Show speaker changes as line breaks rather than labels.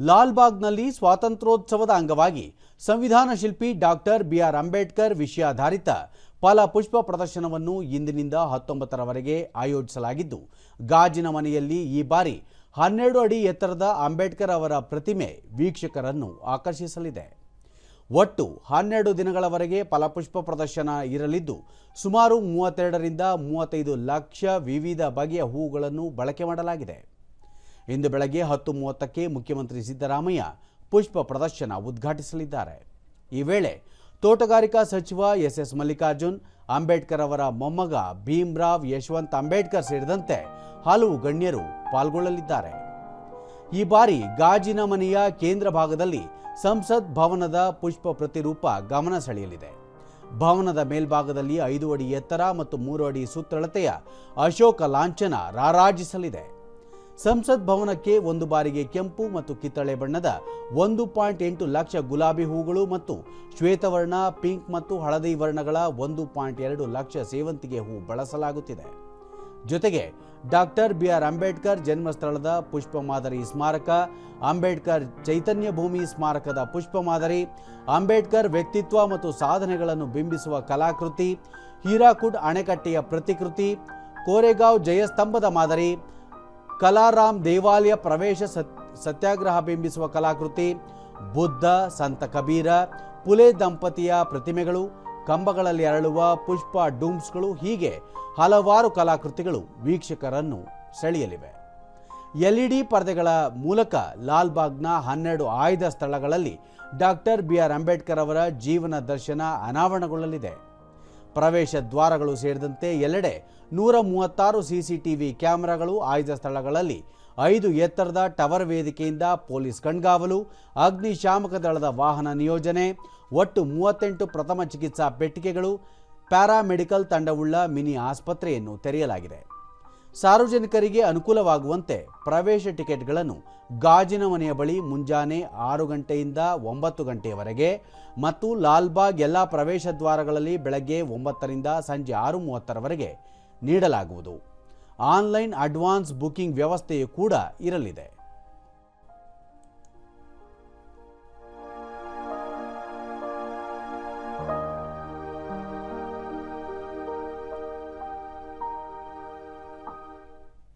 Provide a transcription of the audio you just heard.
ಲಾಲ್ಬಾಗ್ನಲ್ಲಿ ಸ್ವಾತಂತ್ರ್ಯೋತ್ಸವದ ಅಂಗವಾಗಿ ಸಂವಿಧಾನ ಶಿಲ್ಪಿ ಡಾಕ್ಟರ್ ಬಿಆರ್ ಅಂಬೇಡ್ಕರ್ ವಿಷಯಾಧಾರಿತ ಫಲಪುಷ್ಪ ಪ್ರದರ್ಶನವನ್ನು ಇಂದಿನಿಂದ ಹತ್ತೊಂಬತ್ತರವರೆಗೆ ಆಯೋಜಿಸಲಾಗಿದ್ದು, ಗಾಜಿನ ಮನೆಯಲ್ಲಿ ಈ ಬಾರಿ ಹನ್ನೆರಡು ಅಡಿ ಎತ್ತರದ ಅಂಬೇಡ್ಕರ್ ಅವರ ಪ್ರತಿಮೆ ವೀಕ್ಷಕರನ್ನು ಆಕರ್ಷಿಸಲಿದೆ. ಒಟ್ಟು ಹನ್ನೆರಡು ದಿನಗಳವರೆಗೆ ಫಲಪುಷ್ಪ ಪ್ರದರ್ಶನ ಇರಲಿದ್ದು, ಸುಮಾರು ಮೂವತ್ತೆರಡರಿಂದ ಮೂವತ್ತೈದು ಲಕ್ಷ ವಿವಿಧ ಬಗೆಯ ಹೂಗಳನ್ನು ಬಳಕೆ ಮಾಡಲಾಗಿದೆ. ಇಂದು ಬೆಳಗ್ಗೆ ಹತ್ತು ಮೂವತ್ತಕ್ಕೆ ಮುಖ್ಯಮಂತ್ರಿ ಸಿದ್ದರಾಮಯ್ಯ ಪುಷ್ಪ ಪ್ರದರ್ಶನ ಉದ್ಘಾಟಿಸಲಿದ್ದಾರೆ. ಈ ವೇಳೆ ತೋಟಗಾರಿಕಾ ಸಚಿವ ಎಸ್ ಎಸ್ ಮಲ್ಲಿಕಾರ್ಜುನ್, ಅಂಬೇಡ್ಕರ್ ಅವರ ಮೊಮ್ಮಗ ಭೀಮ್ರಾವ್ ಯಶವಂತ್ ಅಂಬೇಡ್ಕರ್ ಸೇರಿದಂತೆ ಹಲವು ಗಣ್ಯರು ಪಾಲ್ಗೊಳ್ಳಲಿದ್ದಾರೆ. ಈ ಬಾರಿ ಗಾಜಿನ ಮನೆಯ ಕೇಂದ್ರ ಭಾಗದಲ್ಲಿ ಸಂಸತ್ ಭವನದ ಪುಷ್ಪ ಪ್ರತಿರೂಪ ಗಮನ ಸೆಳೆಯಲಿದೆ. ಭವನದ ಮೇಲ್ಭಾಗದಲ್ಲಿ ಐದು ಅಡಿ ಎತ್ತರ ಮತ್ತು ಮೂರು ಅಡಿ ಸುತ್ತಳತೆಯ ಅಶೋಕ ಲಾಂಛನ ರಾರಾಜಿಸಲಿದೆ. ಸಂಸತ್ ಭವನಕ್ಕೆ ಒಂದು ಬಾರಿಗೆ ಕೆಂಪು ಮತ್ತು ಕಿತ್ತಳೆ ಬಣ್ಣದ ಒಂದು ಪಾಯಿಂಟ್ ಎಂಟು ಲಕ್ಷ ಗುಲಾಬಿ ಹೂಗಳು ಮತ್ತು ಶ್ವೇತವರ್ಣ, ಪಿಂಕ್ ಮತ್ತು ಹಳದಿ ವರ್ಣಗಳ ಒಂದು ಪಾಯಿಂಟ್ ಎರಡು ಲಕ್ಷ ಸೇವಂತಿಗೆ ಹೂ ಬಳಸಲಾಗುತ್ತಿದೆ. ಜೊತೆಗೆ ಡಾಕ್ಟರ್ ಬಿ ಆರ್ ಅಂಬೇಡ್ಕರ್ ಜನ್ಮಸ್ಥಳದ ಪುಷ್ಪ ಮಾದರಿ ಸ್ಮಾರಕ, ಅಂಬೇಡ್ಕರ್ ಚೈತನ್ಯ ಭೂಮಿ ಸ್ಮಾರಕದ ಪುಷ್ಪ ಮಾದರಿ ಅಂಬೇಡ್ಕರ್ ವ್ಯಕ್ತಿತ್ವ ಮತ್ತು ಸಾಧನೆಗಳನ್ನು ಬಿಂಬಿಸುವ ಕಲಾಕೃತಿ, ಹೀರಾಕುಡ್ ಅಣೆಕಟ್ಟೆಯ ಪ್ರತಿಕೃತಿ, ಕೋರೆಗಾಂವ್ ಜಯಸ್ತಂಭದ ಮಾದರಿ ಕಲಾರಾಮ್ ದೇವಾಲಯ ಪ್ರವೇಶ ಸತ್, ಸತ್ಯಾಗ್ರಹ ಬಿಂಬಿಸುವ ಕಲಾಕೃತಿ, ಬುದ್ಧ, ಸಂತ ಕಬೀರ, ಪುಲೆ ದಂಪತಿಯ ಪ್ರತಿಮೆಗಳು, ಕಂಬಗಳಲ್ಲಿ ಅರಳುವ ಪುಷ್ಪ ಡೂಮ್ಸ್ಗಳು, ಹೀಗೆ ಹಲವಾರು ಕಲಾಕೃತಿಗಳು ವೀಕ್ಷಕರನ್ನು ಸೆಳೆಯಲಿವೆ. ಎಲ್ಇಡಿ ಪರದೆಗಳ ಮೂಲಕ ಲಾಲ್ಬಾಗ್ನ ಹನ್ನೆರಡು ಆಯ್ದ ಸ್ಥಳಗಳಲ್ಲಿ ಡಾಕ್ಟರ್ ಬಿ ಆರ್ ಅಂಬೇಡ್ಕರ್ ಅವರ ಜೀವನ ದರ್ಶನ ಅನಾವರಣಗೊಳ್ಳಲಿದೆ. ಪ್ರವೇಶ ದ್ವಾರಗಳು ಸೇರಿದಂತೆ ಎಲ್ಲೆಡೆ ನೂರ ಮೂವತ್ತಾರು ಸಿಸಿಟಿವಿ ಕ್ಯಾಮೆರಾಗಳು ಆಯ್ದ ಸ್ಥಳಗಳಲ್ಲಿ, ಐದು ಎತ್ತರದ ಟವರ್ ವೇದಿಕೆಯಿಂದ ಪೊಲೀಸ್ ಕಣ್ಗಾವಲು ಅಗ್ನಿಶಾಮಕ ದಳದ ವಾಹನ ನಿಯೋಜನೆ, ಒಟ್ಟು ಮೂವತ್ತೆಂಟು ಪ್ರಥಮ ಚಿಕಿತ್ಸಾ ಪೆಟ್ಟಿಗೆಗಳು, ಪ್ಯಾರಾಮೆಡಿಕಲ್ ತಂಡವುಳ್ಳ ಮಿನಿ ಆಸ್ಪತ್ರೆಯನ್ನು ತೆರೆಯಲಾಗಿದೆ. ಸಾರ್ವಜನಿಕರಿಗೆ ಅನುಕೂಲವಾಗುವಂತೆ ಪ್ರವೇಶ ಟಿಕೆಟ್ಗಳನ್ನು ಗಾಜಿನ ಮನೆಯ ಬಳಿ ಮುಂಜಾನೆ ಆರು ಗಂಟೆಯಿಂದ ಒಂಬತ್ತು ಗಂಟೆಯವರೆಗೆ ಮತ್ತು ಲಾಲ್ಬಾಗ್ ಎಲ್ಲ ಪ್ರವೇಶ ದ್ವಾರಗಳಲ್ಲಿ ಬೆಳಗ್ಗೆ ಒಂಬತ್ತರಿಂದ ಸಂಜೆ ಆರು ಮೂವತ್ತರವರೆಗೆ ನೀಡಲಾಗುವುದು. ಆನ್ಲೈನ್ ಅಡ್ವಾನ್ಸ್ ಬುಕಿಂಗ್ ವ್ಯವಸ್ಥೆಯೂ ಕೂಡ ಇರಲಿದೆ.